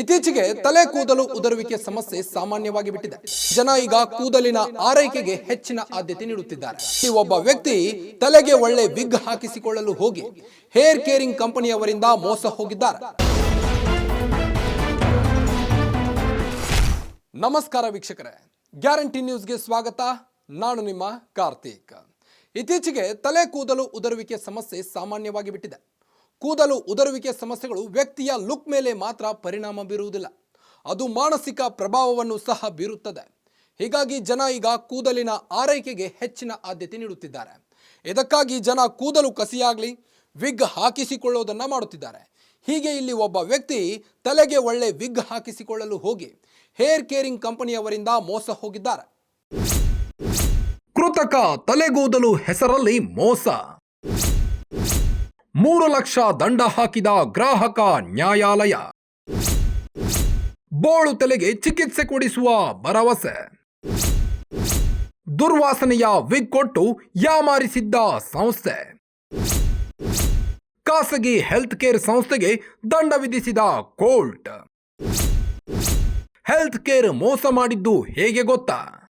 ಇತ್ತೀಚೆಗೆ ತಲೆ ಕೂದಲು ಉದುರುವಿಕೆ ಸಮಸ್ಯೆ ಸಾಮಾನ್ಯವಾಗಿ ಬಿಟ್ಟಿದೆ. ಜನ ಈಗ ಕೂದಲಿನ ಆರೈಕೆಗೆ ಹೆಚ್ಚಿನ ಆದ್ಯತೆ ನೀಡುತ್ತಿದ್ದಾರೆ. ಈ ಒಬ್ಬ ವ್ಯಕ್ತಿ ತಲೆಗೆ ಒಳ್ಳೆ ವಿಗ್ ಹಾಕಿಸಿಕೊಳ್ಳಲು ಹೋಗಿ ಹೇರ್ ಕೇರಿಂಗ್ ಕಂಪನಿಯವರಿಂದ ಮೋಸ ಹೋಗಿದ್ದಾರೆ. ನಮಸ್ಕಾರ ವೀಕ್ಷಕರೇ. ಗ್ಯಾರಂಟಿ ನ್ಯೂಸ್ಗೆ ಸ್ವಾಗತ. ನಾನು ನಿಮ್ಮ ಕಾರ್ತೀಕ್. ಇತ್ತೀಚೆಗೆ ತಲೆ ಕೂದಲು ಉದುರುವಿಕೆ ಸಮಸ್ಯೆ ಸಾಮಾನ್ಯವಾಗಿ ಬಿಟ್ಟಿದೆ. ಕೂದಲು ಉದುರುವಿಕೆ ಸಮಸ್ಯೆಗಳು ವ್ಯಕ್ತಿಯ ಲುಕ್ ಮೇಲೆ ಮಾತ್ರ ಪರಿಣಾಮ ಬೀರುವುದಿಲ್ಲ. ಅದು ಮಾನಸಿಕ ಪ್ರಭಾವವನ್ನು ಸಹ ಬೀರುತ್ತದೆ. ಹೀಗಾಗಿ ಜನ ಈಗ ಕೂದಲಿನ ಆರೈಕೆಗೆ ಹೆಚ್ಚಿನ ಆದ್ಯತೆ ನೀಡುತ್ತಿದ್ದಾರೆ. ಇದಕ್ಕಾಗಿ ಜನ ಕೂದಲು ಕಸಿಯಾಗಲಿ, ವಿಗ್ ಹಾಕಿಸಿಕೊಳ್ಳೋದನ್ನ ಮಾಡುತ್ತಿದ್ದಾರೆ. ಹೀಗೆ ಇಲ್ಲಿ ಒಬ್ಬ ವ್ಯಕ್ತಿ ತಲೆಗೆ ಒಳ್ಳೆ ವಿಗ್ ಹಾಕಿಸಿಕೊಳ್ಳಲು ಹೋಗಿ ಹೇರ್ ಕೇರಿಂಗ್ ಕಂಪನಿಯವರಿಂದ ಮೋಸ ಹೋಗಿದ್ದಾರೆ. ಕೃತಕ ತಲೆಗೂದಲು ಹೆಸರಲ್ಲಿ ಮೋಸ. ಮೂರು ಲಕ್ಷ ದಂಡ ಹಾಕಿದ ಗ್ರಾಹಕ ನ್ಯಾಯಾಲಯ. ಬೋಳು ತಲೆಗೆ ಚಿಕಿತ್ಸೆ ಕೊಡಿಸುವ ಭರವಸೆ. ದುರ್ವಾಸನೆಯ ವಿಗ್ ಕೊಟ್ಟು ಯಾಮಾರಿಸಿದ್ದ ಸಂಸ್ಥೆ. ಖಾಸಗಿ ಹೆಲ್ತ್ ಕೇರ್ ಸಂಸ್ಥೆಗೆ ದಂಡ ವಿಧಿಸಿದ ಕೋರ್ಟ್. ಹೆಲ್ತ್ ಕೇರ್ ಮೋಸ ಮಾಡಿದ್ದು ಹೇಗೆ ಗೊತ್ತಾ?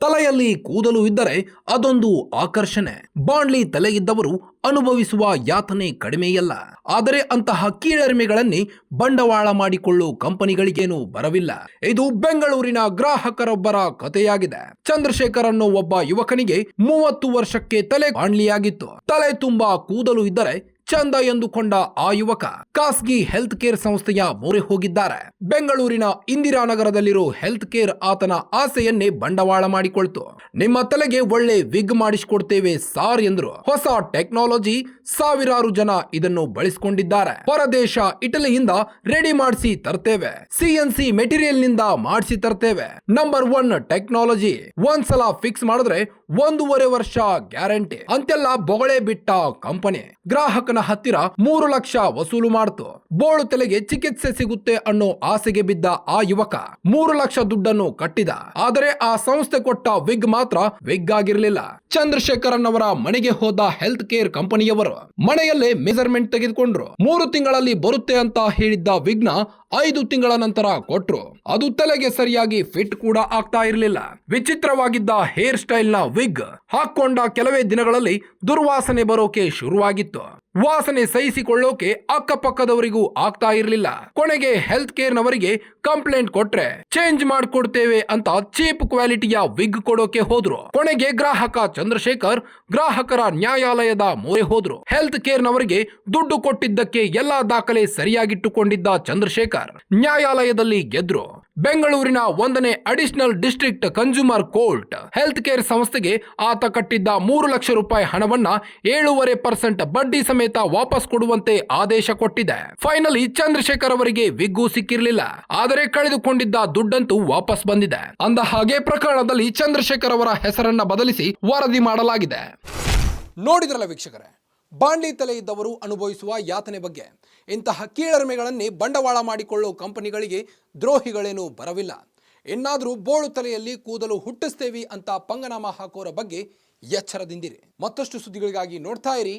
ತಲೆಯಲ್ಲಿ ಕೂದಲು ಇದ್ದರೆ ಅದೊಂದು ಆಕರ್ಷಣೆ. ಬಾಣ್ಲಿ ತಲೆಯಿದ್ದವರು ಅನುಭವಿಸುವ ಯಾತನೆ ಕಡಿಮೆಯಲ್ಲ. ಆದರೆ ಅಂತಹ ಕೀಳರಿಮೆಗಳನ್ನೇ ಬಂಡವಾಳ ಮಾಡಿಕೊಳ್ಳುವ ಕಂಪನಿಗಳಿಗೇನು ಬರವಿಲ್ಲ. ಇದು ಬೆಂಗಳೂರಿನ ಗ್ರಾಹಕರೊಬ್ಬರ ಕಥೆಯಾಗಿದೆ. ಚಂದ್ರಶೇಖರ್ ಅನ್ನೋ ಒಬ್ಬ ಯುವಕನಿಗೆ ಮೂವತ್ತು ವರ್ಷಕ್ಕೆ ತಲೆ ಬಾಣ್ಲಿಯಾಗಿತ್ತು. ತಲೆ ತುಂಬಾ ಕೂದಲು ಇದ್ದರೆ ಚಂದ ಎಂದುಕೊಂಡ ಆ ಯುವಕ ಖಾಸಗಿ ಹೆಲ್ತ್ ಕೇರ್ ಸಂಸ್ಥೆಯ ಮೊರೆ ಹೋಗಿದ್ದಾರೆ. ಬೆಂಗಳೂರಿನ ಇಂದಿರಾನಗರದಲ್ಲಿರೋ ಹೆಲ್ತ್ ಕೇರ್ ಆತನ ಆಸೆಯನ್ನೇ ಬಂಡವಾಳ ಮಾಡಿಕೊಳ್ತು. ನಿಮ್ಮ ತಲೆಗೆ ಒಳ್ಳೆ ವಿಗ್ ಮಾಡಿಸಿಕೊಡ್ತೇವೆ ಸಾರ್ ಎಂದ್ರು. ಹೊಸ ಟೆಕ್ನಾಲಜಿ ಸಾವಿರಾರು ಜನ ಇದನ್ನು ಬಳಸಿಕೊಂಡಿದ್ದಾರೆ. ಹೊರದೇಶ ಇಟಲಿಯಿಂದ ರೆಡಿ ಮಾಡಿಸಿ ತರ್ತೇವೆ. ಸಿಎನ್ಸಿ ಮೆಟೀರಿಯಲ್ನಿಂದ ಮಾಡಿಸಿ ತರ್ತೇವೆ. Number one technology. ಒಂದ್ಸಲ ಫಿಕ್ಸ್ ಮಾಡಿದ್ರೆ ಒಂದೂವರೆ ವರ್ಷ ಗ್ಯಾರಂಟಿ. ಅಂತೆಲ್ಲ ಬೊಗಳೆ ಬಿಟ್ಟ ಕಂಪನಿ. ಗ್ರಾಹಕನ ಹತ್ತಿರ ಮೂರು ಲಕ್ಷ ವಸೂಲು ಮಾಡ್ತು. ಬೋಳು ತಲೆಗೆ ಚಿಕಿತ್ಸೆ ಸಿಗುತ್ತೆ ಅನ್ನೋ ಆಸೆಗೆ ಬಿದ್ದ ಆ ಯುವಕ ಮೂರು ಲಕ್ಷ ದುಡ್ಡನ್ನು ಕಟ್ಟಿದ. ಆದರೆ ಆ ಸಂಸ್ಥೆ ಕೊಟ್ಟ ವಿಗ್ ಮಾತ್ರ ವಿಗ್ ಆಗಿರಲಿಲ್ಲ ಚಂದ್ರಶೇಖರನ್ ಅವರ ಮನೆಗೆ ಹೋದ ಹೆಲ್ತ್ ಕೇರ್ ಕಂಪನಿಯವರು ಮನೆಯಲ್ಲೇ ಮೆಜರ್ಮೆಂಟ್ ತೆಗೆದುಕೊಂಡ್ರು. ಮೂರು ತಿಂಗಳಲ್ಲಿ ಬರುತ್ತೆ ಅಂತ ಹೇಳಿದ್ದ ವಿಗ್ನ ಐದು ತಿಂಗಳ ನಂತರ ಕೊಟ್ರು. ಅದು ತಲೆಗೆ ಸರಿಯಾಗಿ ಫಿಟ್ ಕೂಡ ಆಗ್ತಾ ಇರಲಿಲ್ಲ. ವಿಚಿತ್ರವಾಗಿದ್ದ ಹೇರ್ ಸ್ಟೈಲ್ನ ವಿಗ್ ಹಾಕೊಂಡ ಕೆಲವೇ ದಿನಗಳಲ್ಲಿ ದುರ್ವಾಸನೆ ಬರೋಕೆ ಶುರುವಾಗಿತ್ತು. ವಾಸನೆ ಸಹಿಸಿಕೊಳ್ಳೋಕೆ ಅಕ್ಕಪಕ್ಕದವರಿಗೂ ಆಗ್ತಾ ಇರಲಿಲ್ಲ. ಕೊನೆಗೆ ಹೆಲ್ತ್ ಕೇರ್ ನವರಿಗೆ ಕಂಪ್ಲೇಂಟ್ ಕೊಟ್ರೆ ಚೇಂಜ್ ಮಾಡ್ಕೊಡ್ತೇವೆ ಅಂತ ಚೀಪ್ ಕ್ವಾಲಿಟಿಯ ವಿಗ್ ಕೊಡೋಕೆ ಹೋದ್ರು. ಕೊನೆಗೆ ಗ್ರಾಹಕ ಚಂದ್ರಶೇಖರ್, ಗ್ರಾಹಕರ ನ್ಯಾಯಾಲಯದ ಮೊರೆ ಹೋದ್ರು. ಹೆಲ್ತ್ ಕೇರ್ ನವರಿಗೆ ದುಡ್ಡು ಕೊಟ್ಟಿದ್ದಕ್ಕೆ ಎಲ್ಲಾ ದಾಖಲೆ ಸರಿಯಾಗಿಟ್ಟುಕೊಂಡಿದ್ದ ಚಂದ್ರಶೇಖರ್, ನ್ಯಾಯಾಲಯದಲ್ಲಿ ಗೆದ್ರು. ಬೆಂಗಳೂರಿನ ಒಂದನೇ additional district consumer court health care ಸಂಸ್ಥೆಗೆ ಆತ ಕಟ್ಟಿದ್ದ ಮೂರು ಲಕ್ಷ ರೂಪಾಯಿ ಹಣವನ್ನ ಏಳೂವರೆ ಪರ್ಸೆಂಟ್ ಬಡ್ಡಿ ಸಮೇತ ವಾಪಸ್ ಕೊಡುವಂತೆ ಆದೇಶ ಕೊಟ್ಟಿದೆ. ಫೈನಲಿ ಚಂದ್ರಶೇಖರ್ ಅವರಿಗೆ ವಿಗ್ಗು ಸಿಕ್ಕಿರಲಿಲ್ಲ. ಆದರೆ ಕಳೆದುಕೊಂಡಿದ್ದ ದುಡ್ಡಂತೂ ವಾಪಸ್ ಬಂದಿದೆ. ಅಂದ ಹಾಗೆ ಪ್ರಕರಣದಲ್ಲಿ ಚಂದ್ರಶೇಖರ್ ಅವರ ಹೆಸರನ್ನ ಬದಲಿಸಿ ವರದಿ ಮಾಡಲಾಗಿದೆ. ನೋಡಿದ್ರಲ್ಲ ವೀಕ್ಷಕರೇ ಬಾಂಡ್ಲಿ ತಲೆ ಇದ್ದವರು ಅನುಭವಿಸುವ ಯಾತನೆ ಬಗ್ಗೆ. ಇಂತಹ ಕೀಳರಿಮೆಗಳನ್ನೇ ಬಂಡವಾಳ ಮಾಡಿಕೊಳ್ಳೋ ಕಂಪನಿಗಳಿಗೆ ದ್ರೋಹಿಗಳೇನು ಬರವಿಲ್ಲ. ಇನ್ನಾದರೂ ಬೋಳು ತಲೆಯಲ್ಲಿ ಕೂದಲು ಹುಟ್ಟಿಸ್ತೇವಿ ಅಂತ ಪಂಗನಾಮ ಹಾಕೋರ ಬಗ್ಗೆ ಎಚ್ಚರದಿಂದಿರಿ. ಮತ್ತಷ್ಟು ಸುದ್ದಿಗಳಿಗಾಗಿ ನೋಡ್ತಾ ಇರಿ